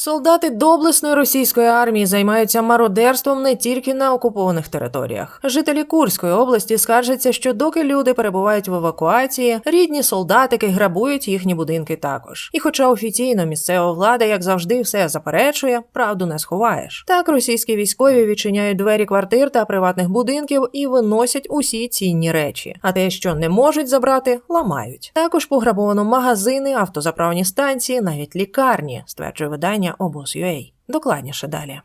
Солдати доблесної російської армії займаються мародерством не тільки на окупованих територіях. Жителі Курської області скаржаться, що доки люди перебувають в евакуації, рідні солдатики грабують їхні будинки також. І хоча офіційно місцева влада, як завжди, все заперечує, правду не сховаєш. Так російські військові відчиняють двері квартир та приватних будинків і виносять усі цінні речі. А те, що не можуть забрати, ламають. Також пограбовано магазини, автозаправні станції, навіть лікарні, стверджує видання обоз.ua. Докладніше далі.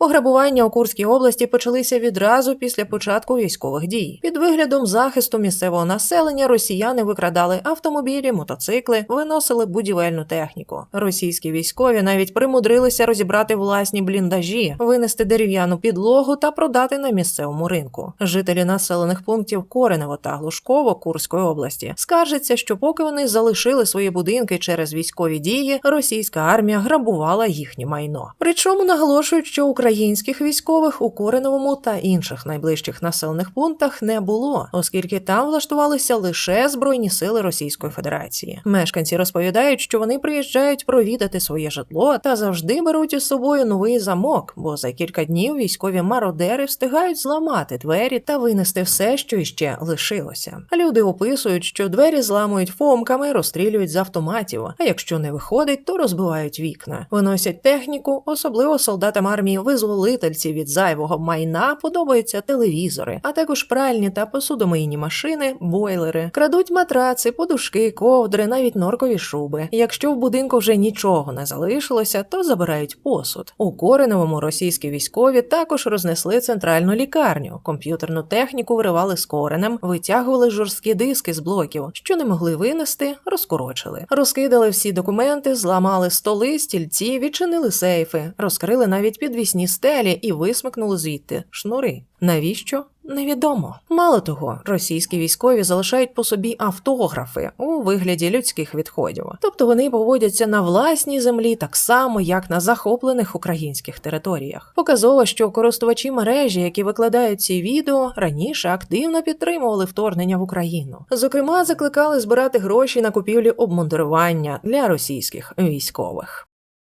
Пограбування у Курській області почалися відразу після початку військових дій. Під виглядом захисту місцевого населення росіяни викрадали автомобілі, мотоцикли, виносили будівельну техніку. Російські військові навіть примудрилися розібрати власні бліндажі, винести дерев'яну підлогу та продати на місцевому ринку. Жителі населених пунктів Коренево та Глушково Курської області скаржаться, що поки вони залишили свої будинки через військові дії, російська армія грабувала їхнє майно. Причому наголошують, що українських військових у Кореновому та інших найближчих населених пунктах не було, оскільки там влаштувалися лише збройні сили Російської Федерації. Мешканці розповідають, що вони приїжджають провідати своє житло та завжди беруть із собою новий замок, бо за кілька днів військові мародери встигають зламати двері та винести все, що іще лишилося. Люди описують, що двері зламують фомками, розстрілюють з автоматів. А якщо не виходить, то розбивають вікна, виносять техніку, особливо солдатам армії визволительці від зайвого майна подобаються телевізори, а також пральні та посудомийні машини, бойлери, крадуть матраци, подушки, ковдри, навіть норкові шуби. Якщо в будинку вже нічого не залишилося, то забирають посуд. У Кореновому російські військові також рознесли центральну лікарню, комп'ютерну техніку виривали з коренем, витягували жорсткі диски з блоків, що не могли винести, розкорочили, розкидали всі документи, зламали столи, стільці, відчинили сейфи, розкрили навіть підвісні стелі і висмикнули звідти шнури. Навіщо? Невідомо. Мало того, російські військові залишають по собі автографи у вигляді людських відходів, тобто вони поводяться на власній землі так само, як на захоплених українських територіях. Показово, що користувачі мережі, які викладають ці відео, раніше активно підтримували вторгнення в Україну. Зокрема, закликали збирати гроші на купівлю обмундирування для російських військових.